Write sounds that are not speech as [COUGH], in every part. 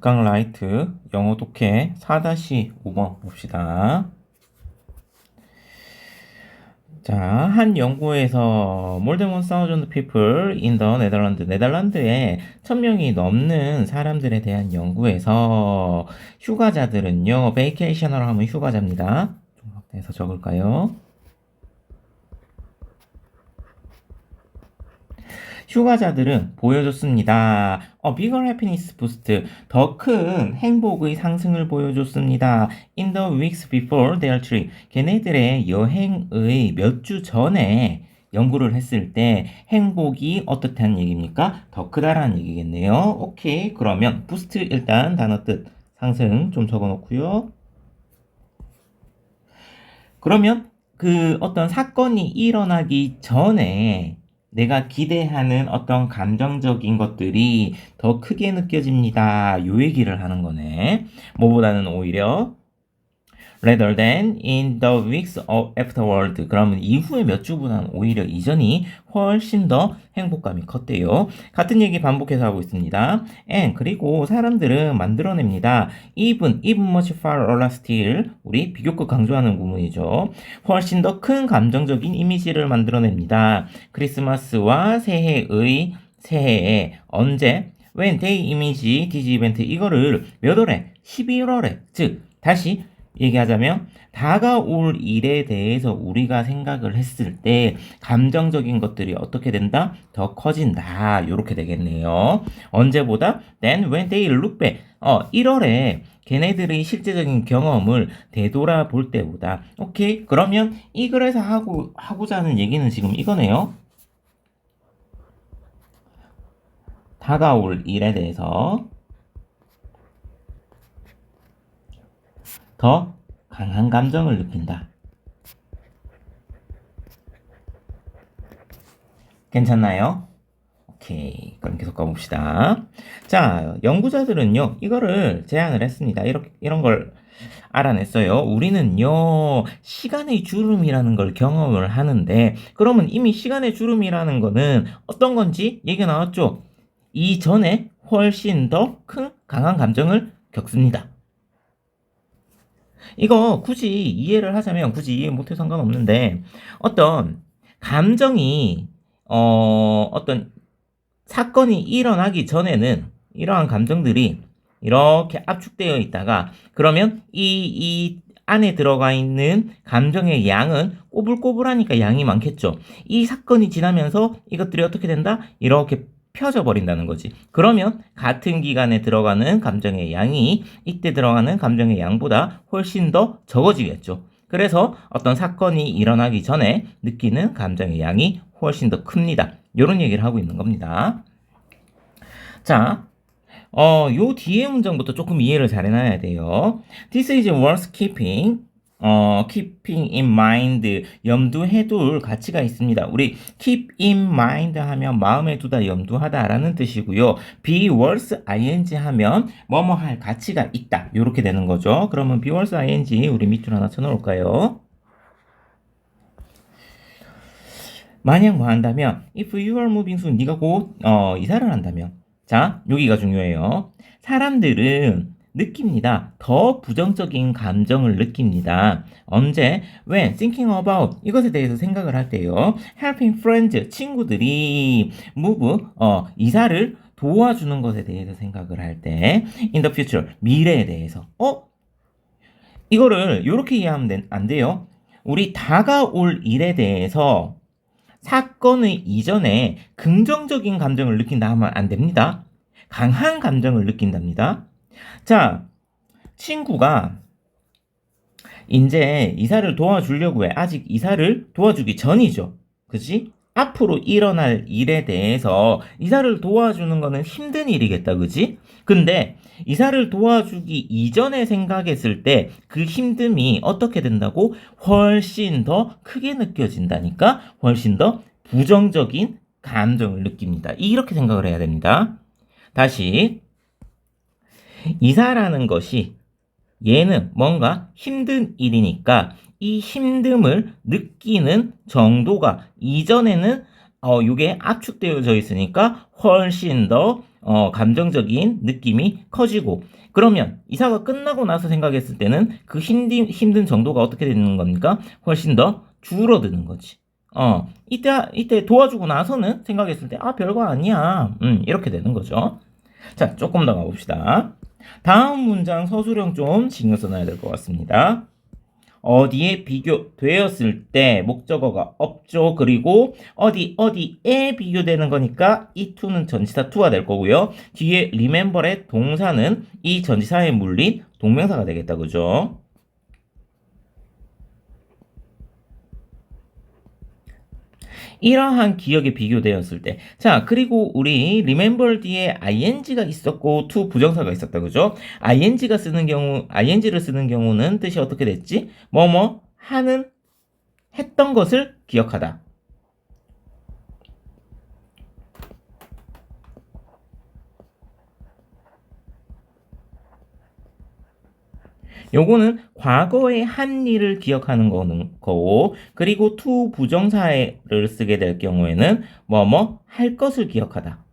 극강 라이트 영어 독해 4-5번 봅시다. 자, 한 연구에서 more than 1,000 people 네덜란드에 1000명이 넘는 사람들에 대한 연구에서 휴가자들은요, vacation을 하면 휴가자입니다. 좀 확대해서 적을까요? 휴가자들은 보여줬습니다. 어, bigger happiness boost. 더 큰 행복의 상승을 보여줬습니다. In the weeks before their trip. 걔네들의 여행의 몇 주 전에 연구를 했을 때 행복이 어떻다는 얘기입니까? 더 크다라는 얘기겠네요. 오케이. 그러면 boost 일단 단어 뜻 상승 좀 적어 놓고요. 그러면 그 어떤 사건이 일어나기 전에 내가 기대하는 어떤 감정적인 것들이 더 크게 느껴집니다. 요 얘기를 하는 거네. 뭐보다는 오히려 rather than in the weeks afterward. 그러면 이후에 몇 주보다는 오히려 이전이 훨씬 더 행복감이 컸대요. 같은 얘기 반복해서 하고 있습니다. and 그리고 사람들은 만들어냅니다. even, even much far or still 우리 비교급 강조하는 구문이죠. 훨씬 더 큰 감정적인 이미지를 만들어냅니다. 크리스마스와 새해의 새해에 언제 when day 이미지 디지 이벤트 이거를 몇 월에 11월에 즉 다시 얘기하자면 다가올 일에 대해서 우리가 생각을 했을 때 감정적인 것들이 어떻게 된다? 더 커진다. 이렇게 되겠네요. 언제보다 then when they look back. 어, 1월에 걔네들의 실제적인 경험을 되돌아볼 때보다 오케이 그러면 이 글에서 하고 하고자 하는 얘기는 지금 이거네요. 다가올 일에 대해서 더 강한 감정을 느낀다. 괜찮나요? 오케이. 그럼 계속 가봅시다. 자, 연구자들은요, 이거를 제안을 했습니다. 이렇게, 이런 걸 알아냈어요. 우리는요, 시간의 주름이라는 걸 경험을 하는데, 그러면 이미 시간의 주름이라는 거는 어떤 건지 얘기가 나왔죠? 이전에 훨씬 더 큰 강한 감정을 겪습니다. 이거 굳이 이해를 하자면 굳이 이해 못해 상관없는데 어떤 감정이 어 어떤 사건이 일어나기 전에는 이러한 감정들이 이렇게 압축되어 있다가 그러면 이, 이 안에 들어가 있는 감정의 양은 꼬불꼬불하니까 양이 많겠죠. 이 사건이 지나면서 이것들이 어떻게 된다? 이렇게 펴져 버린다는 거지. 그러면 같은 기간에 들어가는 감정의 양이 이때 들어가는 감정의 양보다 훨씬 더 적어지겠죠. 그래서 어떤 사건이 일어나기 전에 느끼는 감정의 양이 훨씬 더 큽니다. 이런 얘기를 하고 있는 겁니다. 자, 어, 요 뒤에 문장부터 조금 이해를 잘 해놔야 돼요. This is worth keeping. 어, keeping in mind 염두해 둘 가치가 있습니다. 우리 keep in mind 하면 마음에 두다 염두하다라는 뜻이고요. be worth ing 하면 뭐뭐 할 가치가 있다. 이렇게 되는 거죠. 그러면 be worth ing 우리 밑줄 하나 쳐 놓을까요? 만약 뭐 한다면 if you are moving soon 네가 곧 어, 이사를 한다면 자 여기가 중요해요. 사람들은 느낍니다. 더 부정적인 감정을 느낍니다. 언제? when thinking about 이것에 대해서 생각을 할 때요. helping friends 친구들이 move 어, 이사를 도와주는 것에 대해서 생각을 할 때 in the future 미래에 대해서 어? 이거를 이렇게 이해하면 안 돼요. 우리 다가올 일에 대해서 사건의 이전에 긍정적인 감정을 느낀다 하면 안 됩니다. 강한 감정을 느낀답니다. 자, 친구가 이제 이사를 도와주려고 해. 아직 이사를 도와주기 전이죠. 그지? 앞으로 일어날 일에 대해서 이사를 도와주는 거는 힘든 일이겠다. 그지? 근데 이사를 도와주기 이전에 생각했을 때 그 힘듦이 어떻게 된다고? 훨씬 더 크게 느껴진다니까? 훨씬 더 부정적인 감정을 느낍니다. 이렇게 생각을 해야 됩니다. 다시 이사라는 것이 얘는 뭔가 힘든 일이니까 이 힘듦을 느끼는 정도가 이전에는 어, 요게 압축되어져 있으니까 훨씬 더 어, 감정적인 느낌이 커지고 그러면 이사가 끝나고 나서 생각했을 때는 그 힘든, 힘든 정도가 어떻게 되는 겁니까? 훨씬 더 줄어드는 거지. 어, 이때, 이때 도와주고 나서는 생각했을 때, 아, 별거 아니야. 음, 이렇게 되는 거죠. 자, 조금 더 가봅시다. 다음 문장 서술형 좀 신경 써놔야 될 것 같습니다. 어디에 비교되었을 때 목적어가 없죠. 그리고 어디 어디에 비교되는 거니까 이 to는 전치사 to가 될 거고요. 뒤에 remember의 동사는 이 전치사에 물린 동명사가 되겠다. 그죠? 이러한 기억에 비교되었을 때. 자, 그리고 우리 remember 뒤에 ing가 있었고 to 부정사가 있었다. 그죠? ing가 쓰는 경우, ing를 쓰는 경우는 뜻이 어떻게 됐지? 뭐뭐 하는 했던 것을 기억하다. 요거는 과거의 한 일을 기억하는 거는 거고 그리고 to 부정사를 쓰게 될 경우에는 뭐뭐 할 것을 기억하다.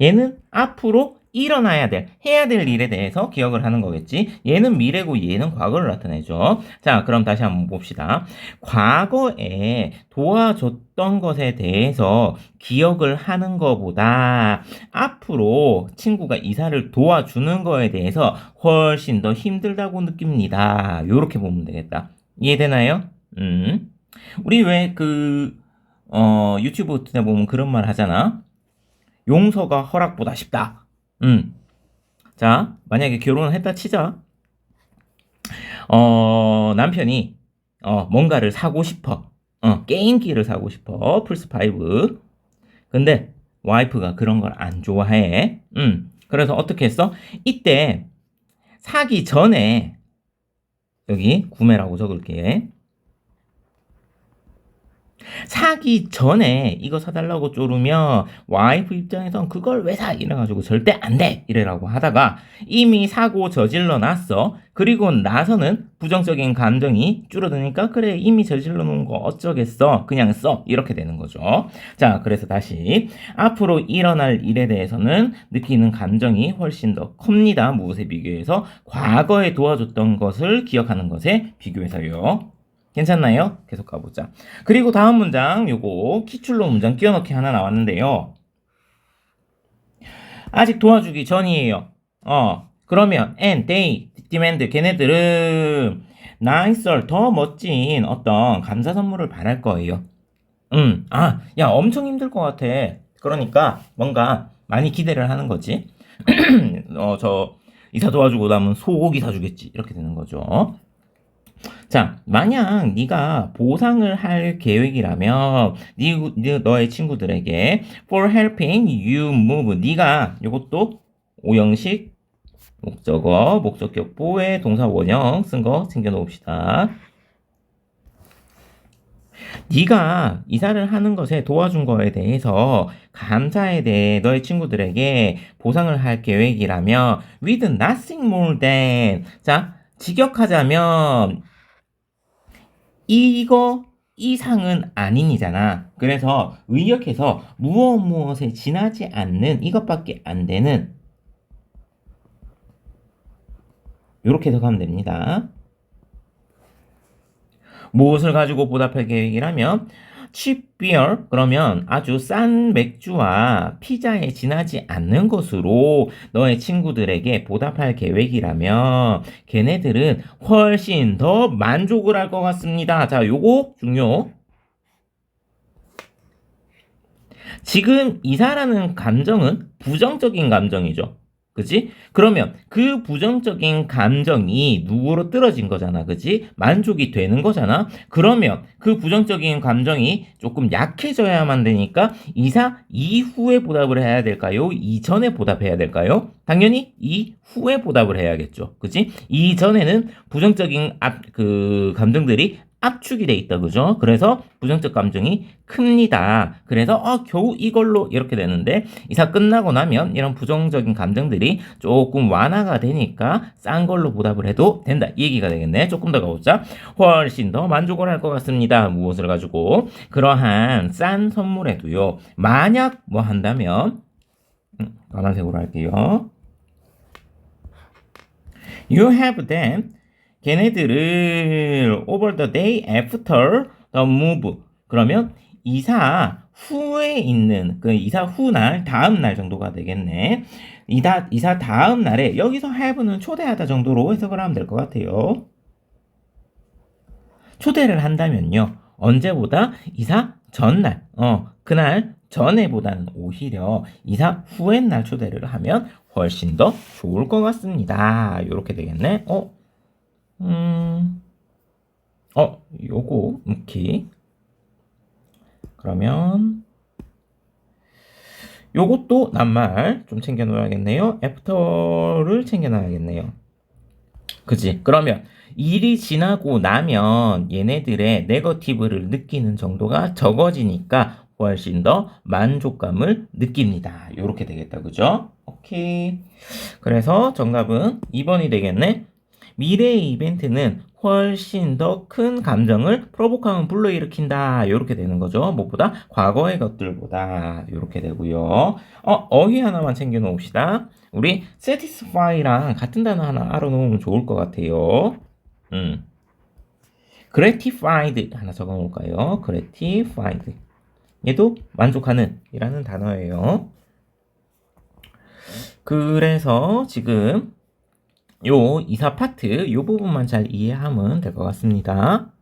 얘는 앞으로 일어나야 될, 해야 될 일에 대해서 기억을 하는 거겠지. 얘는 미래고 얘는 과거를 나타내죠. 자, 그럼 다시 한번 봅시다. 과거에 도와줬던 것에 대해서 기억을 하는 것보다 앞으로 친구가 이사를 도와주는 거에 대해서 훨씬 더 힘들다고 느낍니다. 이렇게 보면 되겠다. 이해되나요? 음. 우리 왜 그, 어, 유튜브 같은 데 보면 그런 말 하잖아. 용서가 허락보다 쉽다. 음. 자, 만약에 결혼을 했다 치자. 어, 남편이 어, 뭔가를 사고 싶어. 어, 게임기를 사고 싶어. 플스5. 근데 와이프가 그런 걸 안 좋아해. 음. 그래서 어떻게 했어? 이때 사기 전에 여기 구매라고 적을게. 사기 전에 이거 사달라고 쪼르면 와이프 입장에선 그걸 왜 사? 이래가지고 절대 안 돼! 이래라고 하다가 이미 사고 저질러 놨어. 그리고 나서는 부정적인 감정이 줄어드니까 그래 이미 저질러 놓은 거 어쩌겠어. 그냥 써. 이렇게 되는 거죠. 자, 그래서 다시 앞으로 일어날 일에 대해서는 느끼는 감정이 훨씬 더 큽니다. 무엇에 비교해서 과거에 도와줬던 것을 기억하는 것에 비교해서요. 괜찮나요? 계속 가보자. 그리고 다음 문장, 요거 키출로 문장 끼워넣기 하나 나왔는데요. 아직 도와주기 전이에요. 어, 그러면 and they demand 걔네들은 nicer 더 멋진 어떤 감사 선물을 바랄 거예요. 음, 아, 야 엄청 힘들 것 같아. 그러니까 뭔가 많이 기대를 하는 거지. [CLEARS THROAT] 어, 저 이사 도와주고 나면 소고기 사주겠지. 이렇게 되는 거죠. 자, 만약 네가 보상을 할 계획이라면 네, 네, 너의 친구들에게 for helping you move 네가 이것도 오형식 목적어 목적격 보의 동사 원형 쓴 거 챙겨 놓읍시다. 네가 이사를 하는 것에 도와준 거에 대해서 감사에 대해 너의 친구들에게 보상을 할 계획이라면 with nothing more than 자 직역하자면 이거 이상은 아닌이잖아. 그래서 의역해서 무엇 무엇에 지나지 않는 이것밖에 안 되는 이렇게 해석하면 됩니다. 무엇을 가지고 보답할 계획이라면 cheap beer 그러면 아주 싼 맥주와 피자에 지나지 않는 것으로 너의 친구들에게 보답할 계획이라면 걔네들은 훨씬 더 만족을 할 것 같습니다. 자, 요거 중요. 지금 이사라는 감정은 부정적인 감정이죠. 그지? 그러면 그 부정적인 감정이 누구로 떨어진 거잖아. 그지? 만족이 되는 거잖아. 그러면 그 부정적인 감정이 조금 약해져야만 되니까 이사 이후에 보답을 해야 될까요? 이전에 보답해야 될까요? 당연히 이후에 보답을 해야겠죠. 그지? 이전에는 부정적인 앞, 그 감정들이 압축이 돼 있다 그죠? 그래서 부정적 감정이 큽니다. 그래서 어 겨우 이걸로 이렇게 되는데 이사 끝나고 나면 이런 부정적인 감정들이 조금 완화가 되니까 싼 걸로 보답을 해도 된다. 이 얘기가 되겠네. 조금 더 가보자. 훨씬 더 만족을 할 것 같습니다. 무엇을 가지고 그러한 싼 선물에도요. 만약 뭐 한다면 음, 까만색으로 할게요. You have them. 걔네들을 over the day after the move. 그러면 이사 후에 있는 그 이사 후 날 다음 날 정도가 되겠네. 이다 이사 다음 날에 여기서 have는 초대하다 정도로 해석을 하면 될 것 같아요. 초대를 한다면요. 언제보다 이사 전날, 어, 그날 전에보다는 오히려 이사 후의 날 초대를 하면 훨씬 더 좋을 것 같습니다. 이렇게 되겠네. 어, 음, 어, 요거, 오케이. 그러면, 요것도 낱말 좀 챙겨놓아야겠네요. 애프터를 챙겨놔야겠네요. 그지? 그러면 일이 지나고 나면 얘네들의 네거티브를 느끼는 정도가 적어지니까 훨씬 더 만족감을 느낍니다. 이렇게 되겠다. 그죠? 오케이. 그래서 정답은 2번이 되겠네. 미래의 이벤트는 훨씬 더 큰 감정을 프로보카면 불러일으킨다. 이렇게 되는 거죠. 무엇보다 과거의 것들보다 이렇게 되고요. 어, 어휘 하나만 챙겨 놓읍시다. 우리 satisfy랑 같은 단어 하나 알아 놓으면 좋을 것 같아요. 음. gratified 하나 적어 놓을까요? gratified. 얘도 만족하는 이라는 단어예요. 그래서 지금 요 이사 파트 요 부분만 잘 이해하면 될 것 같습니다.